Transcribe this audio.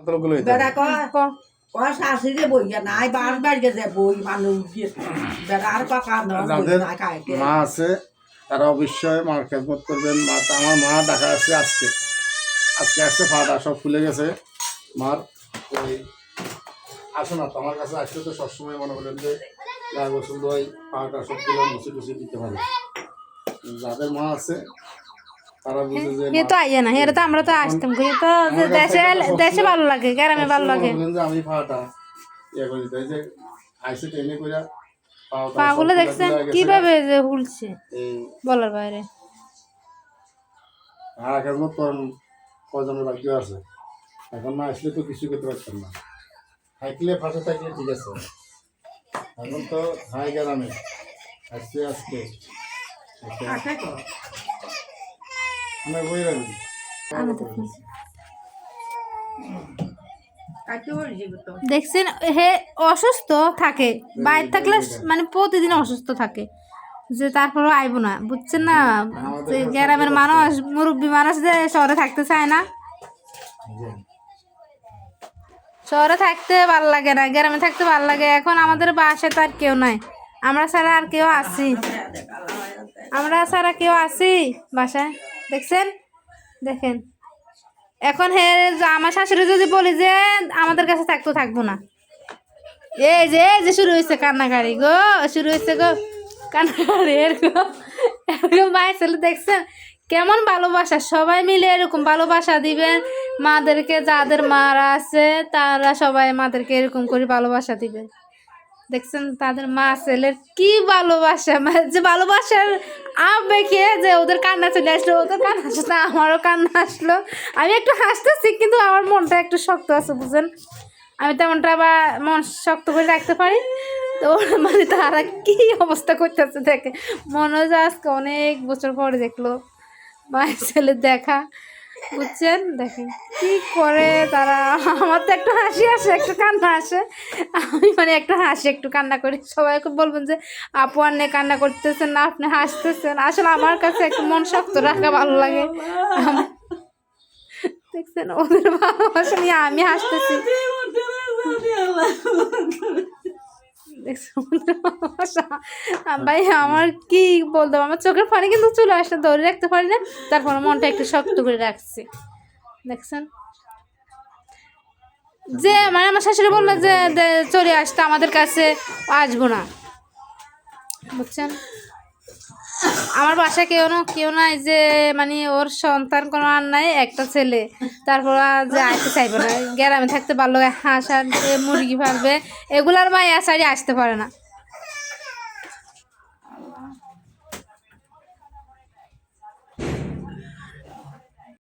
কতগুলো বেড়া কয়? কয়? শাশুড়ি বইয়া নাই বাস বাড়ি গেছে বই মানুষ দিয়ে বেড়া আর কাকা যাদের মা আছে তারা অবশ্যই মার খেদমত করবেন। মা আমার মা দেখা আসছে আজকে। আজকে আসছে ফাটা সব খুলে গেছে। মার ওই আসো না তোমার কাছে আসলে তো সবসময় মনে করেন যে গায়ে গোসল দই পাটা সব খুলে মুছে টুসে দিতে পারে। যাদের মা আছে এ তো আইয়া না এরা তো আমরা তো আসতাম করি তো দেশে দেশে ভালো লাগে গ্রামে ভালো লাগে। আমি পাটা ইয়ে করে দিতে যে আইসে ট্রেনে পাওটা পাগুলো দেখছেন? কীভাবে যে হুলছে? বলার বাইরে। আর খেদমত করেন কজনের বাকি আছে। এখন না আসলে তো কিছু করতে পারতাম না। থাকলে ফাঁসে থাকলে ঠিক আছে। এখন তো হাই গ্রামে। আসছে আজকে। কয়? আমি বই রাখি আমি তো দেখছেন হে অসুস্থ থাকে। বাইরে থাকলে মানে প্রতিদিন অসুস্থ থাকে। যে তারপরেও আইব না। বুঝছেন না? গ্রামের মানুষ মুরব্বী মানুষ যে শহরে থাকতে চায় না। শহরে থাকতে ভালো লাগে না গ্রামে থাকতে ভালো লাগে। এখন আমাদের বাসায় তো আর কেউ নাই। আমরা ছাড়া আর কেউ আছি। আমরা ছাড়া কেউ আছি বাসায়? দেখছেন? দেখেন। এখন হে আমার শাশুড়ি যদি বলি যে, আমাদের কাছে থাকতো, থাকব না। এই যে এই যে শুরু হয়েছে কান্নাকাড়ি গো, শুরু হয়েছে গো। কান্নাকাড়ি, এরকম এরকম ভাই ছেলে, দেখছেন? কেমন ভালোবাসা, সবাই মিলে এরকম ভালোবাসা দিবেন। মাদেরকে, যাদের মারা আছে, তারা সবাই মাদেরকে এরকম করে ভালোবাসা দিবেন। দেখছেন তাদের মা ছেলের কি ভালোবাসা মানে যে ভালোবাসার আবেগে যে ওদের কান্না চলে আসলো, ওদের কান্না আসলো আমারও কান্না আসলো। আমি একটু হাসতেছি, কিন্তু আমার মনটা একটু শক্ত আছে, বুঝছেন? আমি তেমনটা আবার মন শক্ত করে রাখতে পারি। তো মানে তারা কি অবস্থা করতেছে দেখে। মনে হয় আজকে অনেক বছর পরে দেখল, মায়ের ছেলে দেখা। বুঝছেন দেখেন কি করে তারা আমার তো একটু হাসি আসে একটু কান্না আসে আমি মানে একটু হাসি একটু কান্না করি সবাইকে বলবেন যে আপু আন্নে কান্না করতেছেন না আপনি হাসতেছেন আসলে আমার কাছে একটু মন শক্ত রাখা ভালো লাগে দেখছেন ওদের ভালোবাসা নিয়ে আমি হাসতেছি ভাই আমার কি বলতো আমার চোখের পানি কিন্তু চলে আসলে ধরে রাখতে পারি না। তারপর মনটা একটু শক্ত করে রাখছি। দেখছেন? যে মানে আমার শাশুড়ি বলল যে চলে আসতে আমাদের কাছে আসব না। বুঝছেন? আমার বাসা কেউ না, কেউ নাই যে মানে ওর সন্তান কোনো আর নাই, একটা ছেলে। তারপর যে আসতে চাইবে না। গ্রামে থাকতে পারল, হাঁস এ মুরগি পারবে এগুলার মাই আসারি আসতে পারে না।